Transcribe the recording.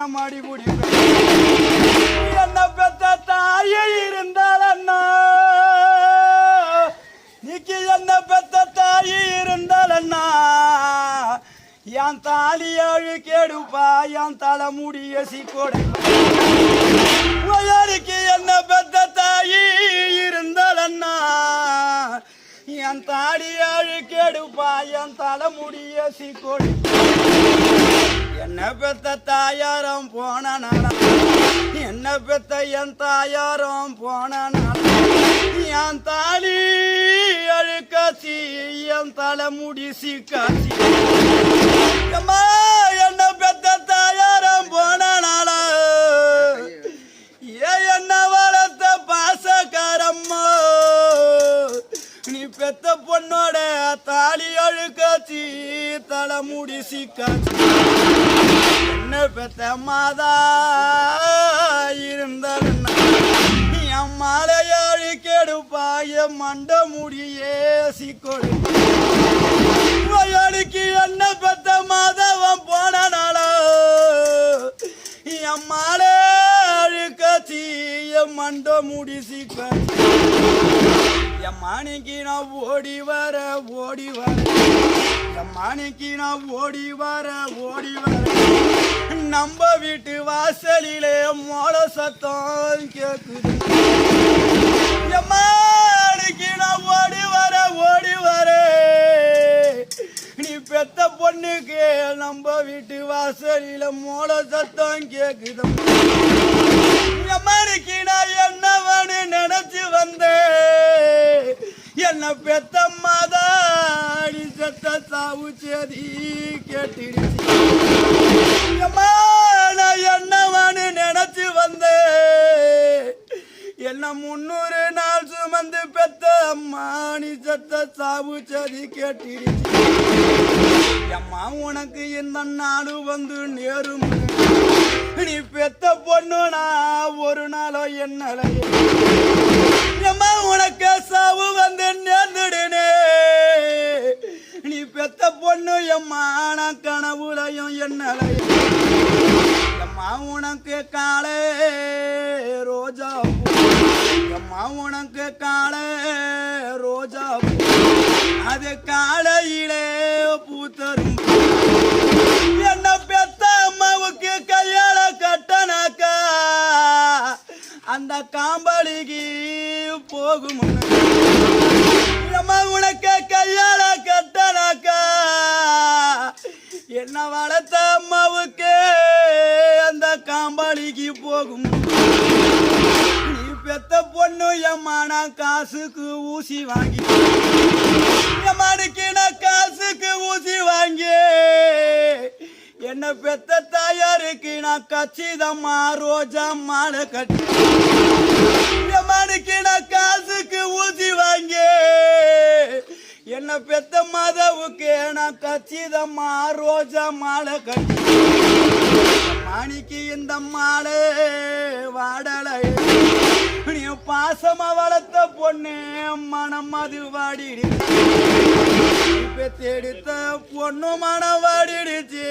மாடி முடி என்ன பெத்த தாயே இருந்தால் அண்ணா நீக்கு என்ன பெத்த தாயே இருந்தால் அண்ணா என் தாலி அழு கேடுப்பா என் தலை முடிய சீக்கோடை உயருக்கு என்ன பெத்த தாயி இருந்தால் அண்ணா என் தாடி அழு கேடுப்பா என் தலை முடிய சீக்கோடை பெத்த தாயாரம் போன நாளா? என்ன பெத்த என் தாயாரம் போன நாளா? என் தாலி அழுக்காசி என் தலைமுடி சீக்காசி. அழுக்காச்சி தலை முடி சீக்காச்சி என்ன பெத்த மாதா இருந்தாலும் நீ அம்மாலையாழி கெடுப்பாய மண்ட முடியே சிக்கொடு வயலுக்கு என்ன பெத்த மாதவன் போன நாளோ? என் மாலை அழுக்கச்சி மண்ட முடி சிக்கொடு என் மாணிக்கு நான் ஓடி வர ஓடி வர. என் மாணிக்கு நான் ஓடி வர ஓடி வர. நம்ம வீட்டு வாசலிலே மோள சத்தம் கேக்குது. என் மாணிக்கு நான் ஓடி வர ஓடி வர. நீ பெத்த பொண்ணுக்கு நம்ம வீட்டு வாசலில மோள சத்தம் கேக்குது. எம்மனுக்கு நான் என்னவனு நினைச்சு வந்தேன். என்ன பெத்தம்மாதாடி செத்த சாவு சேதி கேட்டுடுச்சு. எம்மா, நான் என்னவனு நினைச்சு வந்தேன். என்ன முன்னூறு நாள் சுமந்து பெத்த அம்மானி செத்த சாவு சதி கேட்டிருச்சு அம்மா உனக்கு இந்த நாடு வந்து நேரும். நீ பெத்த பொண்ணு நான் ஒரு நாளோ என்னலையே. அம்மா உனக்கு கனவுலையும் எம்மா உனக்கு காலே ரோஜா பூ. எம்மா உனக்கு காலே ரோஜா பூ. அது காலையிலே பூத்தரும் என்ன பெத்த அம்மாவுக்கு கையால கட்டனாக்கா அந்த காம்பளிக்கு போகும் அம்மா உனக்கு கையால கட்ட என்ன வளர்த்த அம்மாவுக்கு? அந்த காம்பாளிக்கு போகும். நீ பெத்த பொண்ணு எம்மா நான் காசுக்கு ஊசி வாங்கி. எம்மானுக்கு நான் காசுக்கு ஊசி வாங்கி. என்ன பெத்த தாயாருக்கு நான் கச்சிதம்மா ரோஜா மாலை கட்டி. எம்மானுக்கு நான் காசுக்கு ஊசி வாங்கி. என்ன பெத்த மாதவுக்கு நான் கச்சிதம்மா ரோஜா மாலை கட்டி. மாணிக்கு இந்த மாலை வாடலை. நீ பாசமா வளர்த்த பொண்ணு மனம் அது வாடிடுச்சு. இப்ப தேடித்த பொண்ணு மனம் வாடிடுச்சு.